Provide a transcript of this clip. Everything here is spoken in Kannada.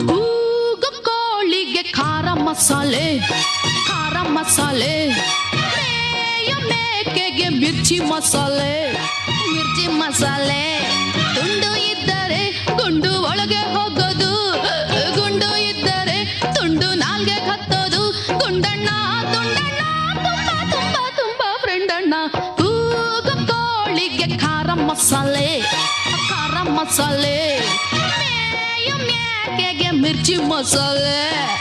ಕೂಗು ಕೋಳಿಗೆ ಖಾರ ಮಸಾಲೆ ಖಾರ ಮಸಾಲೆ ಮೇಕೆಗೆ ಮಿರ್ಚಿ ಮಸಾಲೆ ಮಿರ್ಚಿ ಮಸಾಲೆ. ತುಂಡು ಇದ್ದರೆ ಗುಂಡು ಒಳಗೆ ಹೋಗೋದು, ಗುಂಡು ಇದ್ದರೆ ತುಂಡು ನಾಲ್ಗೆ ಹತ್ತೋದು ಗುಂಡಣ್ಣ ತುಂಡಣ್ಣ ತುಂಬಾ ತುಂಬಾ ತುಂಬಾ ಫ್ರೆಂಡ್ ಕೋಳಿಗೆ ಖಾರ ಮಸಾಲೆ ಖಾರ ಮಸಾಲೆ. ಮೇಯ ಮೇಕೆಗೆ ಮಿರ್ಚಿ ಮಸಾಲೆ ಮಿರ್ಚಿ ಮಸಾಲೆ